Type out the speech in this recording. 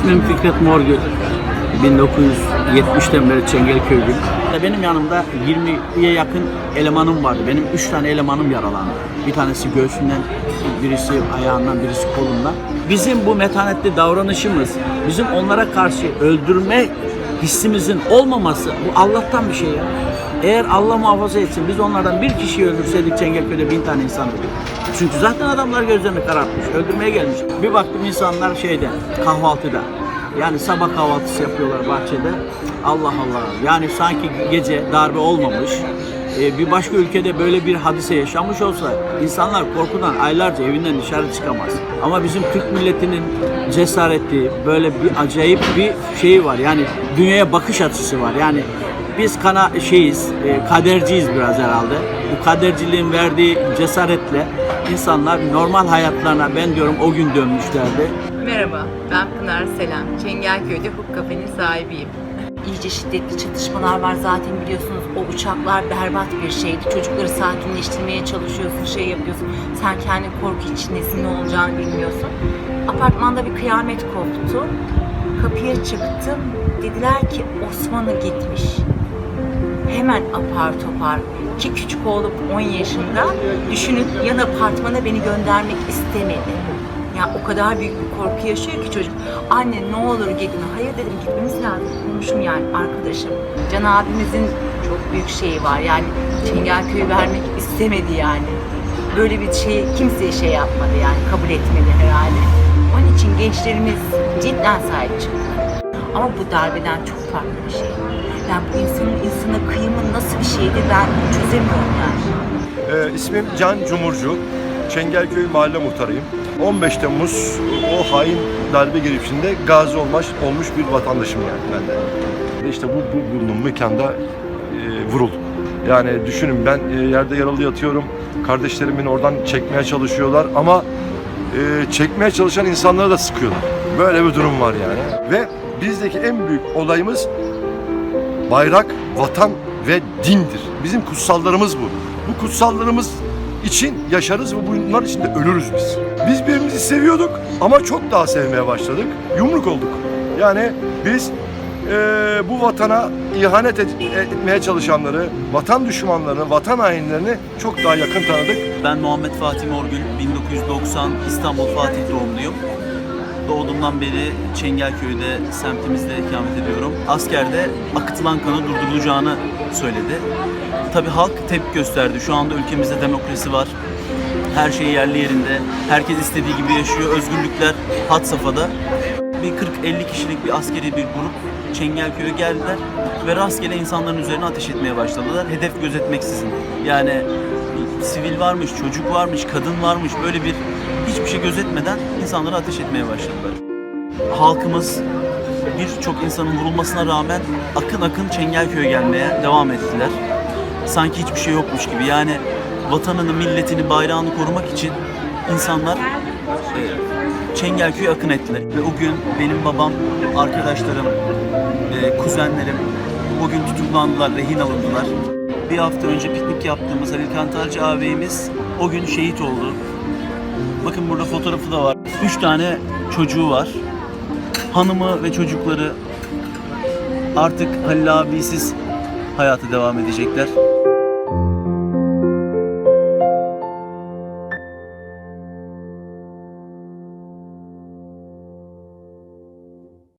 İsmim Fikret Morgül. 1970'ten beri Çengelköylüyüm. Benim yanımda 20'ye yakın elemanım vardı. Benim 3 tane elemanım yaralandı. Bir tanesi göğsünden, birisi ayağından, birisi kolundan. Bizim bu metanetli davranışımız, bizim onlara karşı öldürme hissimizin olmaması bu Allah'tan bir şey ya. Eğer Allah muhafaza etsin biz onlardan bir kişiyi öldürseydik Çengelköy'de bin tane insan ölür. Çünkü zaten adamlar gözlerini karartmış, öldürmeye gelmiş. Bir baktım insanlar şeyde, kahvaltıda. Yani sabah kahvaltısı yapıyorlar bahçede. Allah Allah. Yani sanki gece darbe olmamış. Ee, bir başka ülkede böyle bir hadise yaşanmış olsa insanlar korkudan aylarca evinden dışarı çıkamaz. Ama bizim Türk milletinin cesareti böyle bir acayip bir şeyi var. Yani dünyaya bakış açısı var. Yani biz kana şeyiz, e, kaderciyiz biraz herhalde. Bu kaderciliğin verdiği cesaretle insanlar normal hayatlarına ben diyorum o gün dönmüşlerdi. Merhaba, ben Pınar Selam. Çengelköy'de Huk Kafe'nin sahibiyim. İyice şiddetli çatışmalar var zaten biliyorsunuz. O uçaklar berbat bir şeydi. Çocukları sakinleştirmeye çalışıyorsun, şey yapıyorsun. Sen kendi korku içindesin, ne olacağını bilmiyorsun. Apartmanda bir kıyamet koptu. Kapıya çıktım. Dediler ki Osman'ı gitmiş. Hemen apar topar ki küçük oğlum 10 yaşında düşünün yan apartmana beni göndermek istemedi. Ya o kadar büyük bir korku yaşıyor ki çocuk. Anne ne olur gitme. Hayır dedim gitmemiz lazım. Konuşum yani arkadaşım. Can abimizin çok büyük şeyi var. Yani Çengelköy'ü vermek istemedi yani. Böyle bir şey kimseye şey yapmadı yani kabul etmedi herhalde. Onun için gençlerimiz cidden sahip çıktı. Ama bu darbeden çok farklı bir şey. Yani bu insanın insana kıyımı nasıl bir şeydi ben çözemiyorum yani. Ee, ismim Can Cumurcu. Çengelköy Mahalle Muhtarıyım. 15 Temmuz o hain darbe girişiminde gazi olmuş, olmuş bir vatandaşım yani ben de. İşte bu, bu bulunduğum mekanda e, vuruldum. Yani düşünün ben e, yerde yaralı yatıyorum. Kardeşlerim beni oradan çekmeye çalışıyorlar ama e, çekmeye çalışan insanlara da sıkıyorlar. Böyle bir durum var yani. Ve bizdeki en büyük olayımız bayrak, vatan ve dindir. Bizim kutsallarımız bu. Bu kutsallarımız için yaşarız ve bunlar için de ölürüz biz. Biz birbirimizi seviyorduk ama çok daha sevmeye başladık. Yumruk olduk. Yani biz eee, bu vatana ihanet et- etmeye çalışanları, vatan düşmanlarını, vatan hainlerini çok daha yakın tanıdık. Ben Muhammed Fatih Morgül, 1990 İstanbul Fatih doğumluyum. Doğduğumdan beri Çengelköy'de, semtimizde ikamet ediyorum. Askerde akıtılan kanı durdurulacağını söyledi. Tabii halk tepki gösterdi. Şu anda ülkemizde demokrasi var. Her şey yerli yerinde. Herkes istediği gibi yaşıyor. Özgürlükler had safhada. Bir 40-50 kişilik bir askeri bir grup Çengelköy'e geldiler ve rastgele insanların üzerine ateş etmeye başladılar. Hedef gözetmeksizin. Yani sivil varmış, çocuk varmış, kadın varmış böyle bir hiçbir şey gözetmeden insanlara ateş etmeye başladılar. Halkımız birçok insanın vurulmasına rağmen akın akın Çengelköy'e gelmeye devam ettiler. Sanki hiçbir şey yokmuş gibi. Yani vatanını, milletini, bayrağını korumak için insanlar e, Çengelköy'e akın ettiler. Ve o gün benim babam, arkadaşlarım, e, kuzenlerim o gün tutuklandılar, rehin alındılar. Bir hafta önce piknik yaptığımız Halil Kantarcı ağabeyimiz o gün şehit oldu. Bakın burada fotoğrafı da var. Üç tane çocuğu var. Hanımı ve çocukları artık Halil abisiz hayata devam edecekler.